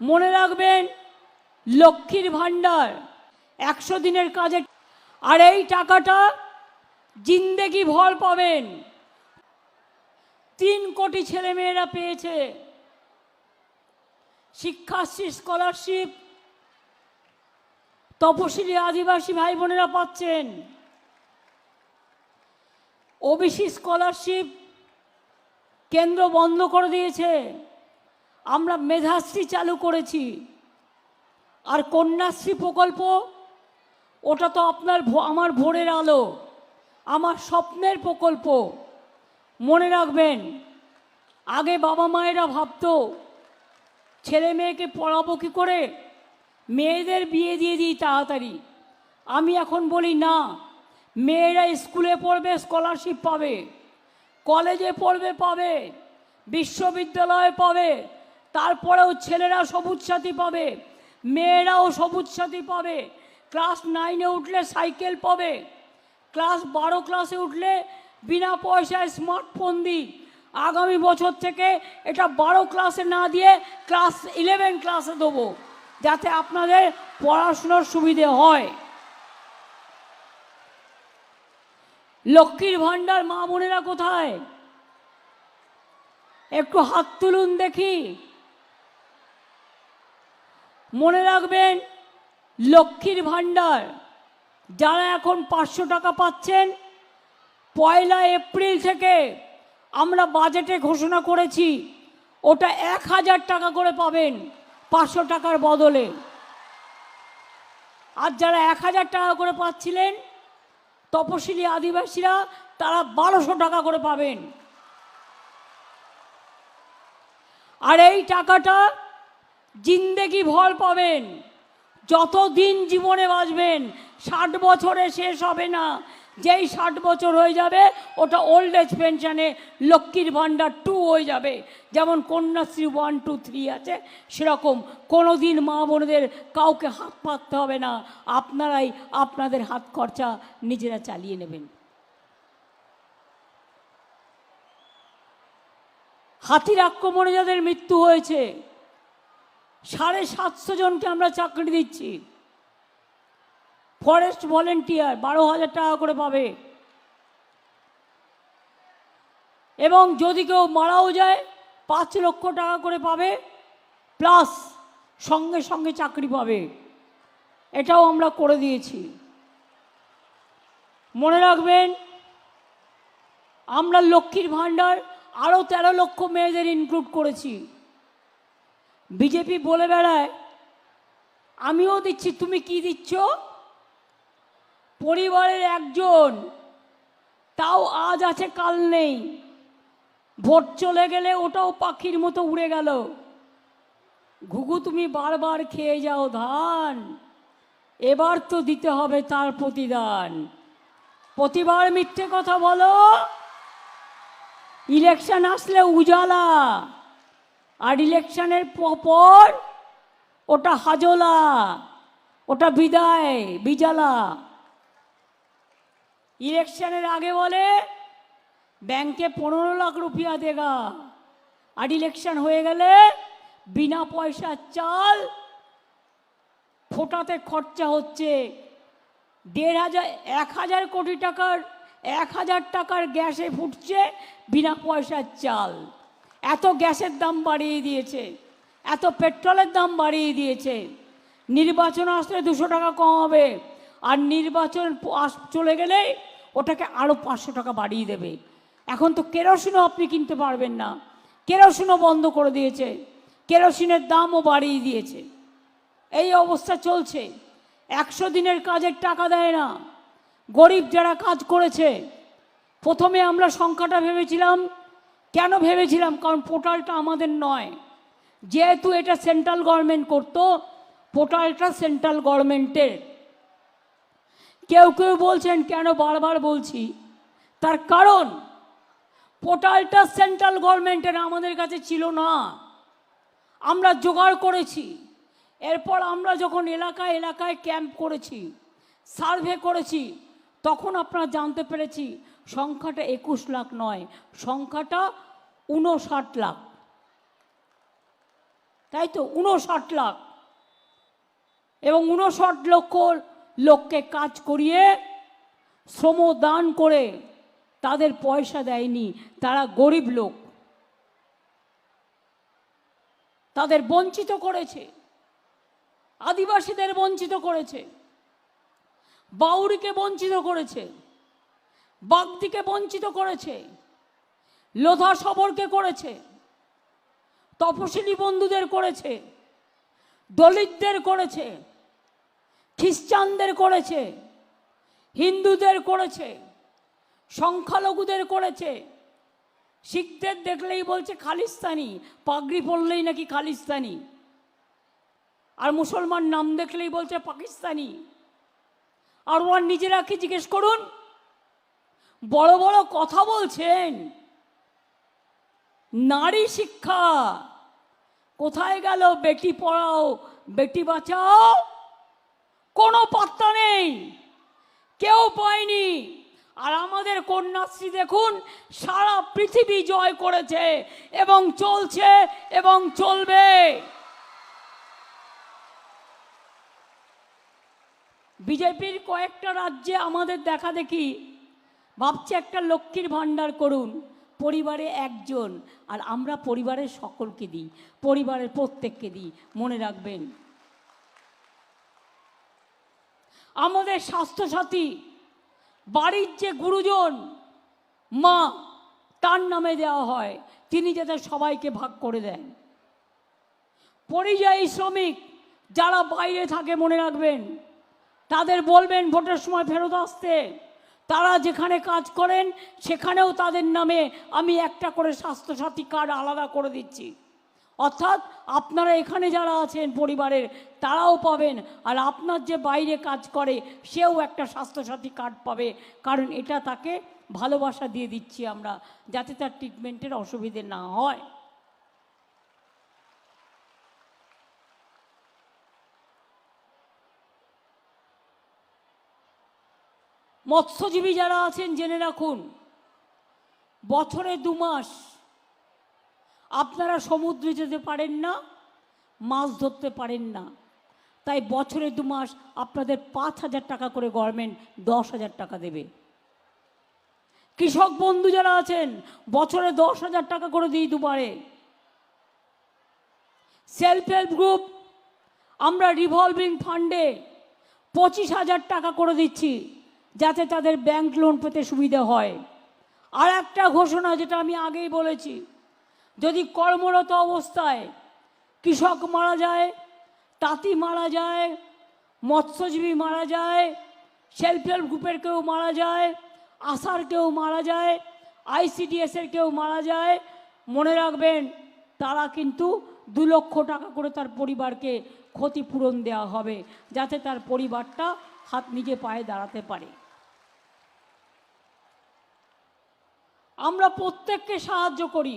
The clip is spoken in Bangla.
মনে রাখবেন, লক্ষ্মীর ভাণ্ডার, একশো দিনের কাজে, আর এই টাকাটা জিন্দেগি ভর পাবেন। তিন কোটি ছেলেমেয়েরা পেয়েছে। শিক্ষাশ্রী, স্কলারশিপ, তপশিলি আদিবাসী ভাই বোনেরা পাচ্ছেন। ওবিসি স্কলারশিপ কেন্দ্র বন্ধ করে দিয়েছে। আমরা মেধাশ্রী চালু করেছি। আর কন্যাশ্রী প্রকল্প, ওটা তো আপনার আমার ভোরের আলো, আমার স্বপ্নের প্রকল্প। মনে রাখবেন, আগে বাবা মায়েরা ভাবতো, ছেলে মেয়েকে পড়াবো কী করে? মেয়েদের বিয়ে দিয়ে দিই তাড়াতাড়ি। আমি এখন বলি, না, মেয়েরা স্কুলে পড়বে, স্কলারশিপ পাবে, কলেজে পড়বে, পাবে, বিশ্ববিদ্যালয়ে পাবে তারপরেও ছেলেরা সবুজ সাথী পাবে, মেয়েরাও সবুজ সাথী পাবে ক্লাস নাইনে উঠলে সাইকেল পাবে ক্লাস বারো ক্লাসে উঠলে বিনা পয়সায় স্মার্টফোন দিই আগামী বছর থেকে এটা বারো ক্লাসে না দিয়ে ক্লাস ইলেভেন ক্লাসে দেবো, যাতে আপনাদের পড়াশুনোর সুবিধে হয়। লক্ষ্মীর ভাণ্ডার মা বোনেরা কোথায়? একটু হাত তুলুন দেখি। মনে রাখবেন, লক্ষ্মীর ভাণ্ডার যারা এখন পাঁচশো টাকা পাচ্ছেন, পয়লা এপ্রিল থেকে আমরা বাজেটে ঘোষণা করেছি, ওটা এক হাজার টাকা করে পাবেন পাঁচশো টাকার বদলে। আর যারা এক হাজার টাকা করে পাচ্ছিলেন, তপশিলি আদিবাসীরা, তারা বারোশো টাকা করে পাবেন। আর এই টাকাটা জিন্দেগি ভর পাবেন। যত দিন জীবনে বাঁচবেন, ষাট বছরে শেষ হবে না। যেই ষাট বছর হয়ে যাবে, ওটা ওল্ড এজ পেনশনে লক্ষ্মীর ভাণ্ডার টু হয়ে যাবে। যেমন কন্যাশ্রী ওয়ান টু থ্রি আছে, সেরকম। কোনো দিন মা বোনদের কাউকে হাত পাততে হবে না। আপনারাই আপনাদের হাত খরচা নিজেরা চালিয়ে নেবেন। হাতির আক্রমণে যাদের মৃত্যু হয়েছে সাড়ে সাতশো জনকে আমরা চাকরি দিচ্ছি। ফরেস্ট ভলেন্টিয়ার বারো হাজার টাকা করে পাবে। এবং যদি কেউ মারাও যায়, পাঁচ লক্ষ টাকা করে পাবে, প্লাস সঙ্গে সঙ্গে চাকরি পাবে। এটাও আমরা করে দিয়েছি। মনে রাখবেন, আমরা লক্ষ্মীর ভাণ্ডার আরও তেরো লক্ষ মেয়েদের ইনক্লুড করেছি। বিজেপি বলে বেড়ায়, আমিও দিচ্ছি, তুমি কি দিচ্ছ? পরিবারের একজন, তাও আজ আছে, কাল নেই। ভোট চলে গেলে ওটাও পাখির মতো উড়ে গেল। ঘুঘু তুমি বারবার খেয়ে যাও ধান। এবার তো দিতে হবে তার প্রতিদান। প্রতিবার মিথ্যে কথা বলো। ইলেকশন আসলে উজালা। আর ইলেকশনের পর ওটা হাজলা, ওটা বিদায়, বিজালা। ইলেকশনের আগে বলে, ব্যাংকে পনেরো লাখ রুপিয়া দেগা। আর ইলেকশন হয়ে গেলে বিনা পয়সার চাল ফোটাতে খরচা হচ্ছে। দেড় হাজার, এক হাজার কোটি টাকার, এক হাজার টাকার গ্যাসে ফুটছে বিনা পয়সার চাল। এত গ্যাসের দাম বাড়িয়ে দিয়েছে, এত পেট্রোলের দাম বাড়িয়ে দিয়েছে। নির্বাচন আসলে দুশো টাকা কম হবে, আর নির্বাচন চলে গেলে ওটাকে আরও পাঁচশো টাকা বাড়িয়ে দেবে। এখন তো কেরোসিনও আপনি কিনতে পারবেন না, কেরোসিনও বন্ধ করে দিয়েছে, কেরোসিনের দামও বাড়িয়ে দিয়েছে। এই অবস্থা চলছে, একশো দিনের কাজের টাকা দেয় না। গরিব যারা কাজ করেছে, প্রথমে আমরা সংখ্যাটা ভেবেছিলাম কেন ভেবেছিলাম? কারণ পোর্টালটা আমাদের নয়। যেহেতু এটা সেন্ট্রাল গভর্নমেন্ট করতো, পোর্টালটা সেন্ট্রাল গভর্নমেন্টের। কেউ কেউ বলছেন, কেন বারবার বলছি? তার কারণ, পোর্টালটা সেন্ট্রাল গভর্নমেন্টের আমাদের কাছে ছিল না। আমরা জোগাড় করেছি। এরপর আমরা যখন এলাকায় এলাকায় ক্যাম্প করেছি, সার্ভে করেছি, তখন আপনারা জানতে পেরেছি সংখ্যাটা একুশ লাখ নয়, সংখ্যাটা উনষাট লাখ। তাই তো? উনষাট লাখ। এবং উনষাট লক্ষ লোককে কাজ করিয়ে শ্রম দান করে তাদের পয়সা দেয়নি। তারা গরিব লোক। তাদের বঞ্চিত করেছে। আদিবাসীদের বঞ্চিত করেছে। বাউরিকে বঞ্চিত করেছে। বাগদিকে বঞ্চিত করেছে, লোধা সবরকে করেছে তপশিলি বন্ধুদের করেছে, দলিতদের করেছে, খ্রিস্টানদের করেছে, হিন্দুদের করেছে, সংখ্যালঘুদের করেছে। শিখদের দেখলেই বলছে খালিস্তানি, পাগড়ি পরলেই নাকি খালিস্তানি। আর মুসলমান নাম দেখলেই বলছে পাকিস্তানি। আর ওরা নিজেরা কি জিজ্ঞেস করুন? বড় বড় কথা বলছেন। নারী শিক্ষা। কোথায় গেল বেটি পড়াও, বেটি বাঁচাও? কোনো পাত্তা নেই। কেউ পায়নি। আর আমাদের কন্যাশ্রী দেখুন, সারা পৃথিবী জয় করেছে এবং চলছে এবং চলবে। বিজেপির কয়েকটা রাজ্যে আমাদের দেখা দেখি ভাবছে একটা লক্ষ্মীর ভাণ্ডার করুন, পরিবারে একজন, আর আমরা পরিবারের সকলকে দিই, পরিবারের প্রত্যেককে দিই, মনে রাখবেন। আমাদের স্বাস্থ্যসাথী, বাড়ির যে গুরুজন, মা, তার নামে দেওয়া হয়, তিনি যাতে সবাইকে ভাগ করে দেন। পরিযায়ী শ্রমিক, যারা বাইরে থাকে, মনে রাখবেন, তাদের বলবেন, ভোটের সময় ফেরত আসতে। তারা যেখানে কাজ করেন, সেখানেও তাদের নামে আমি একটা করে স্বাস্থ্যসাথী কার্ড আলাদা করে দিচ্ছি। অর্থাৎ আপনারা এখানে যারা আছেন পরিবারের, তারাও পাবেন। আর আপনার যে বাইরে কাজ করে, সেও একটা স্বাস্থ্যসাথী কার্ড পাবে। কারণ এটা তাকে ভালোবাসা দিয়ে দিচ্ছি আমরা, যাতে তার ট্রিটমেন্টের অসুবিধে না হয়। মৎস্যজীবী যারা আছেন, জেনে রাখুন, বছরে দু মাস। আপনারা সমুদ্রে যেতে পারেন না, মাছ ধরতে পারেন না। তাই বছরে দু মাস আপনাদের পাঁচ হাজার টাকা করে গভর্নমেন্ট দশ হাজার টাকা দেবে। কৃষক বন্ধু যারা আছেন, বছরে দশ হাজার টাকা করে দিই দুবারে। সেলফ হেল্প গ্রুপ, আমরা রিভলভিং ফান্ডে পঁচিশ হাজার টাকা করে দিচ্ছি। যাতে তাদের ব্যাংক লোন পেতে সুবিধা হয়। আর একটা ঘোষণা যেটা আমি আগেই বলেছি, যদি কর্মরত অবস্থায় কৃষক মারা যায়, তাঁতি মারা যায়, মৎস্যজীবী মারা যায় সেলফ হেল্প গ্রুপের কেউ মারা যায় আশার কেউ মারা যায় আইসিডিএসের কেউ মারা যায়, মনে রাখবেন তারা কিন্তু দু লক্ষ টাকা করে তার পরিবারকে ক্ষতিপূরণ দেওয়া হবে, যাতে তার পরিবারটা হাত নিজে পায়ে দাঁড়াতে পারে। আমরা প্রত্যেককে সাহায্য করি।